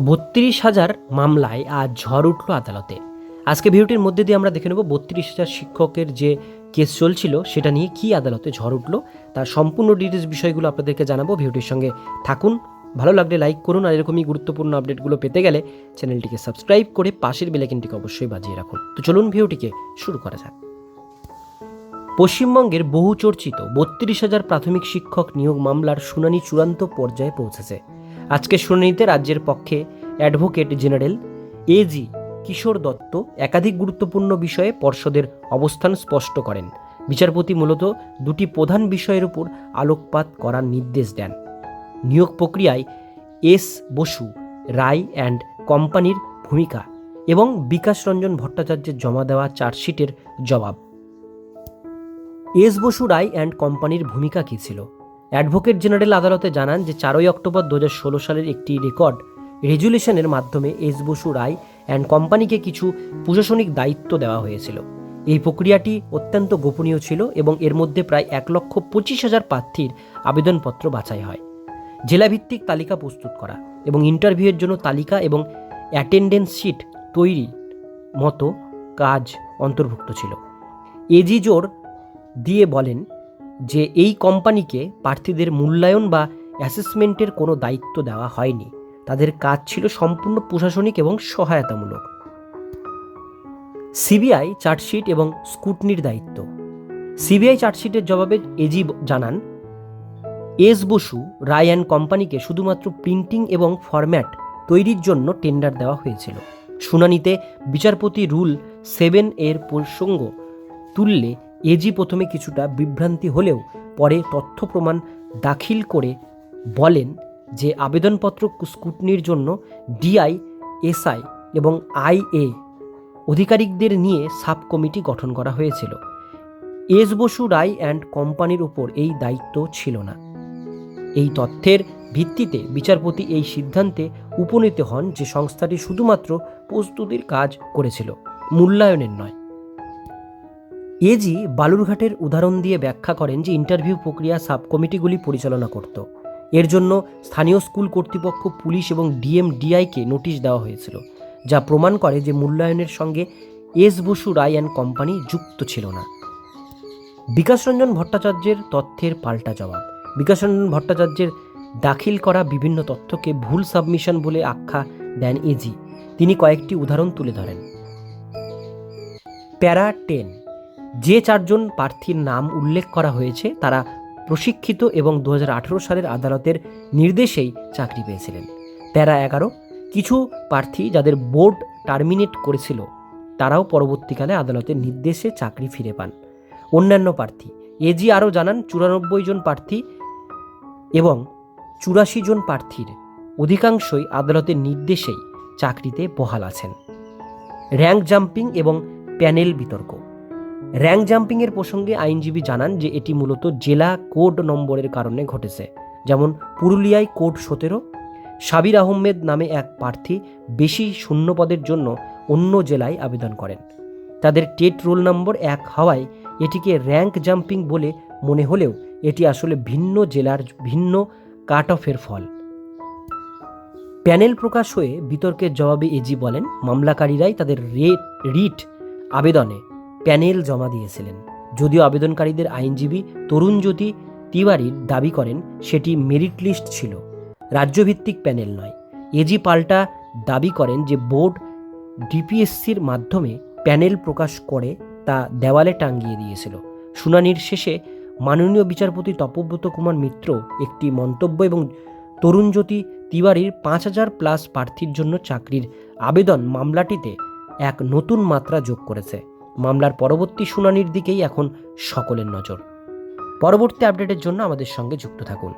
বত্রিশ হাজার মামলায় আজ ঝড় উঠল আদালতে। আজকে ভিডিওটির মধ্যে দিয়ে আমরা দেখে নেব বত্রিশ হাজার শিক্ষকের যে কেস চলছিল, সেটা নিয়ে কি আদালতে ঝড় উঠল, তার সম্পূর্ণ ডিটেলস বিষয়গুলো আপনাদেরকে জানাব। ভিডিওটির সঙ্গে থাকুন, ভালো লাগলে লাইক করুন, আর এরকমই গুরুত্বপূর্ণ আপডেটগুলো পেতে গেলে চ্যানেলটিকে সাবস্ক্রাইব করে পাশের বেলাইকিনটিকে অবশ্যই বাজিয়ে রাখুন। তো চলুন ভিডিওটিকে শুরু করা যাক। পশ্চিমবঙ্গের বহু চর্চিত বত্রিশ হাজার প্রাথমিক শিক্ষক নিয়োগ মামলার শুনানি চূড়ান্ত পর্যায়ে পৌঁছেছে। আজকের শুনানিতে রাজ্যের পক্ষে advocate general AG Kishore Dutta একাধিক গুরুত্বপূর্ণ বিষয়ে পর্ষদের অবস্থান স্পষ্ট করেন। বিচারপতি মূলত দুটি প্রধান বিষয়ের উপর আলোকপাত করার নির্দেশ দেন। নিয়োগ প্রক্রিয়ায় এস বসু, রায় অ্যান্ড কোম্পানির ভূমিকা এবং বিকাশ রঞ্জন ভট্টাচার্যের জমা দেওয়া চার্জশিটের জবাব। এস বসু, রায় অ্যান্ড কোম্পানির ভূমিকা কী ছিল? অ্যাডভোকেট জেনারেল আদালতে জানান যে চারই অক্টোবর দু হাজার ষোলো সালের একটি রেকর্ড রেজুলেশনের মাধ্যমে এস বসু রায় অ্যান্ড কোম্পানিকে কিছু প্রশাসনিক দায়িত্ব দেওয়া হয়েছিল। এই প্রক্রিয়াটি অত্যন্ত গোপনীয় ছিল এবং এর মধ্যে প্রায় এক লক্ষ পঁচিশ হাজার প্রার্থীর আবেদনপত্র বাছাই হয়। জেলাভিত্তিক তালিকা প্রস্তুত করা এবং ইন্টারভিউয়ের জন্য তালিকা এবং অ্যাটেন্ডেন্স শিট তৈরি মতো কাজ অন্তর্ভুক্ত ছিল। এজি জোর দিয়ে বলেন যে এই কোম্পানিকে প্রার্থীদের মূল্যায়ন বা অ্যাসেসমেন্টের কোনো দায়িত্ব দেওয়া হয়নি। তাদের কাজ ছিল সম্পূর্ণ প্রশাসনিক এবং সহায়তামূলক। সিবিআই চার্জশিট এবং স্কুটনির দায়িত্ব। সিবিআই চার্জশিটের জবাবে এজি জানান, এস বসু রায় অ্যান্ড কোম্পানিকে শুধুমাত্র প্রিন্টিং এবং ফরম্যাট তৈরির জন্য টেন্ডার দেওয়া হয়েছিল। শুনানিতে বিচারপতি রুল সেভেন এর প্রসঙ্গ তুললে এজি প্রথমে কিছুটা বিভ্রান্তি হলেও পরে তথ্য প্রমাণ দাখিল করে বলেন যে আবেদনপত্র স্কুটনির জন্য ডিআই, এসআই এবং আইএ অধিকারিকদের নিয়ে সাব কমিটি গঠন করা হয়েছিল। এস বসু রায় অ্যান্ড কোম্পানির উপর এই দায়িত্ব ছিল না। এই তথ্যের ভিত্তিতে বিচারপতি এই সিদ্ধান্তে উপনীত হন যে সংস্থাটি শুধুমাত্র প্রস্তুতির কাজ করেছিল, মূল্যায়নের নয়। এজি বালুরঘাটের উদাহরণ দিয়ে ব্যাখ্যা করেন যে ইন্টারভিউ প্রক্রিয়া সাব কমিটিগুলি পরিচালনা করত। এর জন্য স্থানীয় স্কুল কর্তৃপক্ষ, পুলিশ এবং ডিএমডিআইকে নোটিশ দেওয়া হয়েছিল, যা প্রমাণ করে যে মূল্যায়নের সঙ্গে S Basu Roy and company যুক্ত ছিল না। বিকাশ রঞ্জন ভট্টাচার্যের তথ্যের পাল্টা জবাব। বিকাশ রঞ্জন ভট্টাচার্যের দাখিল করা বিভিন্ন তথ্যকে ভুল সাবমিশন বলে আখ্যা দেন এজি। তিনি কয়েকটি উদাহরণ তুলে ধরেন। প্যারা টেন যে চারজন প্রার্থীর নাম উল্লেখ করা হয়েছে, তারা প্রশিক্ষিত এবং দু হাজার আঠেরো সালের আদালতের নির্দেশেই চাকরি পেয়েছিলেন। প্যারা এগারো, কিছু প্রার্থী যাদের বোর্ড টার্মিনেট করেছিল, তারাও পরবর্তীকালে আদালতের নির্দেশে চাকরি ফিরে পান। অন্যান্য প্রার্থী এজি আরও জানান, চুরানব্বই জন প্রার্থী এবং চুরাশি জন প্রার্থীর অধিকাংশই আদালতের নির্দেশেই চাকরিতে বহাল আছেন। র্যাঙ্ক জাম্পিং এবং প্যানেল বিতর্ক। র্যাঙ্ক জাম্পিংয়ের প্রসঙ্গে আইনজীবী জানান যে এটি মূলত জেলা কোড নম্বরের কারণে ঘটেছে। যেমন, পুরুলিয়ায় কোড সতেরো, সাবির আহমেদ নামে এক প্রার্থী বেশি শূন্যপদের জন্য অন্য জেলায় আবেদন করেন। তাদের টেট রোল নম্বর এক হওয়ায় এটিকে র্যাঙ্ক জাম্পিং বলে মনে হলেও এটি আসলে ভিন্ন জেলার ভিন্ন কাট অফের ফল। প্যানেল প্রকাশ হয়ে বিতর্কের জবাবে এজি বলেন, মামলাকারীরাই তাদের রেট রিট আবেদনে প্যানেল জমা দিয়েছিলেন। যদিও আবেদনকারীদের আইনজীবী তরুণজ্যোতি তিওয়ারির দাবি করেন, সেটি মেরিট লিস্ট ছিল। রাজ্যভিত্তিক প্যানেল নয়। এজি পাল্টা দাবি করেন যে বোর্ড ডিপিএসসির মাধ্যমে প্যানেল প্রকাশ করে তা দেওয়ালে টাঙ্গিয়ে দিয়েছিল। শুনানির শেষে মাননীয় বিচারপতি তপব্রত কুমার মিত্র একটি মন্তব্য এবং তরুণজ্যোতি তিওয়ারির পাঁচ হাজার প্লাস প্রার্থীর জন্য চাকরির আবেদন মামলাটিতে এক নতুন মাত্রা যোগ করেছে। মামলার পরবর্তী শুনানির দিকেই এখন সকলের নজর। পরবর্তী আপডেটের জন্য আমাদের সঙ্গে যুক্ত থাকুন।